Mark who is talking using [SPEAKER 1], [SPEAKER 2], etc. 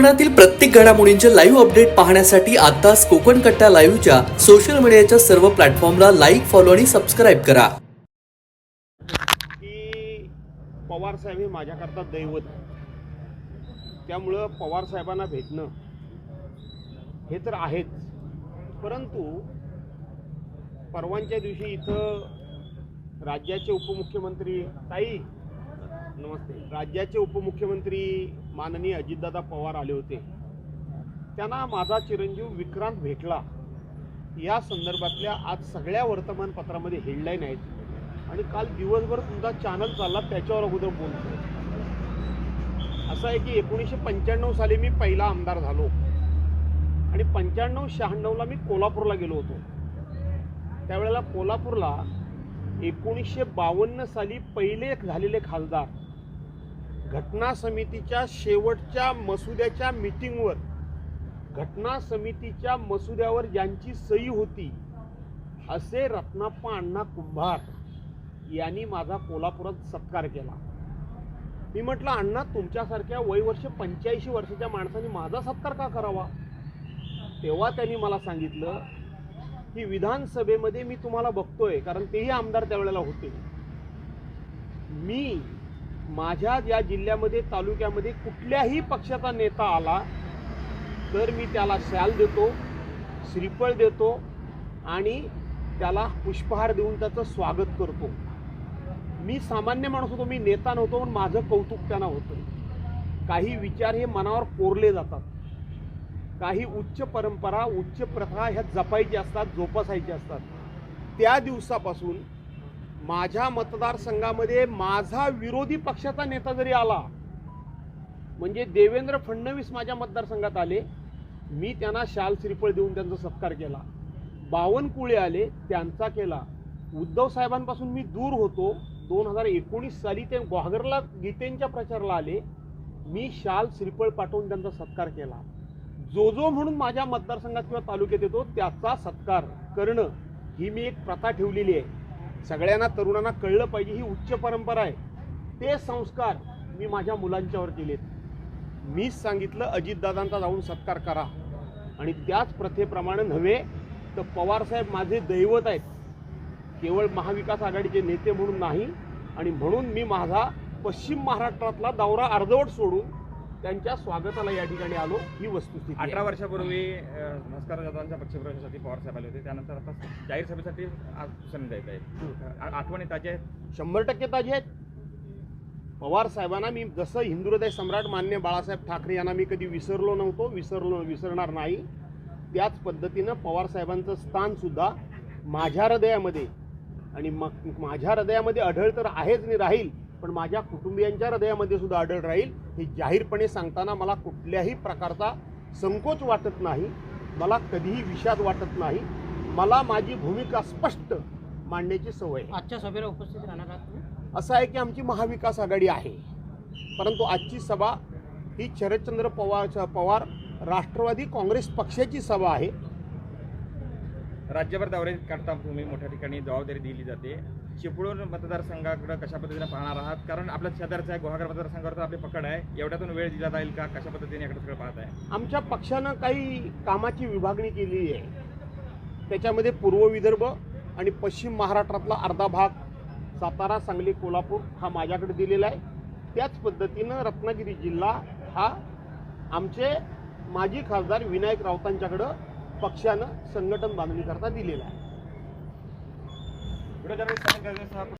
[SPEAKER 1] कोकणातील प्रत्येक घडामोडींचे लाईव्ह अपडेट पाहण्यासाठी आताच कोकण कट्टा लाईव्हच्या सोशल मीडियाच्या सर्व प्लॅटफॉर्मला लाईक फॉलो आणि सबस्क्राईब करा.
[SPEAKER 2] की पवार साहेब हे माझ्याकरता दैवत त्यामुळं पवार साहेबांना भेटणं हे तर आहेच. परंतु परवांच्या दिवशी इथं राज्याचे उपमुख्यमंत्री ताई नमस्ते. राज्याचे उपमुख्यमंत्री माननीय अजितदादा पवार आले होते. त्यांना माझा चिरंजीव विक्रांत भेटला. या संदर्भातल्या आज सगळ्या वर्तमानपत्रामध्ये हेडलाईन आहेत. आणि काल दिवसभर तुमचा चॅनल चालला त्याच्यावर अगोदर बोलतो. असं आहे की एकोणीसशे पंच्याण्णव साली मी पहिला आमदार झालो. आणि पंच्याण्णव शहाण्णवला मी कोल्हापूरला गेलो होतो. त्यावेळेला कोल्हापूरला एकोणीसशे बावन्न साली पहिले झालेले खासदार घटना समितीच्या शेवटच्या मसुद्याच्या मिटिंगवर घटना समितीच्या मसुद्यावर ज्यांची सही होती असे रत्नाप्पा अण्णा कुंभार यांनी माझा कोल्हापुरात सत्कार केला. मी म्हटलं अण्णा तुमच्यासारख्या वयवर्ष पंच्याऐंशी वर्षाच्या माणसाने माझा सत्कार का करावा? तेव्हा त्यांनी मला सांगितलं की विधानसभेमध्ये मी तुम्हाला बघतोय कारण तेही आमदार त्यावेळेला होते. मी माझ्या या जिल्ह्यामध्ये तालुक्यामध्ये कुठल्याही पक्षाचा नेता आला तर मी त्याला शाल देतो श्रीफळ देतो आणि त्याला पुष्पहार देऊन त्याचं स्वागत करतो. मी सामान्य माणूस होतो मी नेता नव्हतो पण माझं कौतुक त्यांना होतं. काही विचार हे मनावर कोरले जातात. काही उच्च परंपरा उच्च प्रथा ह्या जपायच्या असतात जोपासायच्या असतात. त्या दिवसापासून माझ्या मतदारसंघामध्ये माझा विरोधी पक्षाचा नेता जरी आला म्हणजे देवेंद्र फडणवीस माझ्या मतदारसंघात आले मी त्यांना शाल श्रीफळ देऊन त्यांचा सत्कार केला. बावनकुळे आले त्यांचा केला. उद्धव साहेबांपासून मी दूर होतो. दोन हजार एकोणीस साली ते ग्वागरला गीतेंच्या प्रचाराला आले. मी शाल श्रीफळ पाठवून त्यांचा सत्कार केला. जो जो म्हणून माझ्या मतदारसंघात किंवा तालुक्यात येतो त्याचा सत्कार करणं ही मी एक प्रथा ठेवलेली आहे. सगळ्यांना तरुणांना कळलं पाहिजे ही उच्च परंपरा आहे. ते संस्कार मी माझ्या मुलांच्यावर केलेत. मीच सांगितलं अजितदादांचा जाऊन सत्कार करा. आणि त्याच प्रथेप्रमाणे नव्हे तर पवारसाहेब माझे दैवत आहेत. केवळ महाविकास आघाडीचे नेते म्हणून नाही आणि म्हणून मी माझा पश्चिम महाराष्ट्रातला दौरा अर्धवट सोडून त्यांच्या स्वागताला या ठिकाणी आलो. ही वस्तुस्थिती.
[SPEAKER 3] अठरा वर्षापूर्वी अ, भास्कर जाधवांच्या पक्षप्रवेशासाठी पवार साहेब आले होते. त्यानंतर आता जाहीर सभेसाठी आज संधी येत आहे आठवणी ताज्या आहेत?
[SPEAKER 2] शंभर टक्के ताजे आहेत. पवार साहेबांना मी जसं हिंदू हृदय सम्राट मान्य बाळासाहेब ठाकरे यांना मी कधी विसरलो नव्हतो विसरलो विसरणार नाही. त्याच पद्धतीनं पवार साहेबांचं स्थान सुद्धा माझ्या हृदयामध्ये आणि मग माझ्या हृदयामध्ये आढळ तर आहेच नाही राहील. पण माझ्या कुटुंबियांच्या हृदयामध्ये सुद्धा आढळ राहील. हे जाहीरपणे सांगताना मला कुठल्याही प्रकारचा संकोच वाटत नाही. मला कधीही विषाद वाटत नाही. मला माझी भूमिका स्पष्ट मांडण्याची सवय आहे.
[SPEAKER 4] आजच्या सभेला उपस्थित राहणार?
[SPEAKER 2] असं आहे की आमची महाविकास आघाडी आहे. परंतु आजची सभा ही शरदचंद्र पवार पवार राष्ट्रवादी काँग्रेस पक्षाची सभा आहे.
[SPEAKER 3] राज्यभर दौरे करता तुम्ही मोठ्या ठिकाणी जबाबदारी दिली जाते. चिपळूण मतदारसंघाकडे कशा पद्धतीने पाहणार आहात? कारण आपल्या शेजारचा आहे गुहागर मतदारसंघावर तर आपली पकड आहे. एवढ्यातून वेळ दिला जाईल का? कशा पद्धतीने याकडे सगळं पाहत आहे
[SPEAKER 2] आमच्या पक्षानं काही कामाची विभागणी केलेली आहे. त्याच्यामध्ये पूर्व विदर्भ आणि पश्चिम महाराष्ट्रातला अर्धा भाग सातारा सांगली कोल्हापूर हा माझ्याकडे दिलेला आहे. त्याच पद्धतीनं रत्नागिरी जिल्हा हा आमचे माजी खासदार विनायक राऊतांच्याकडं पक्षानं संघटन बांधणीकरता दिलेला आहे.
[SPEAKER 3] Video jangan lupa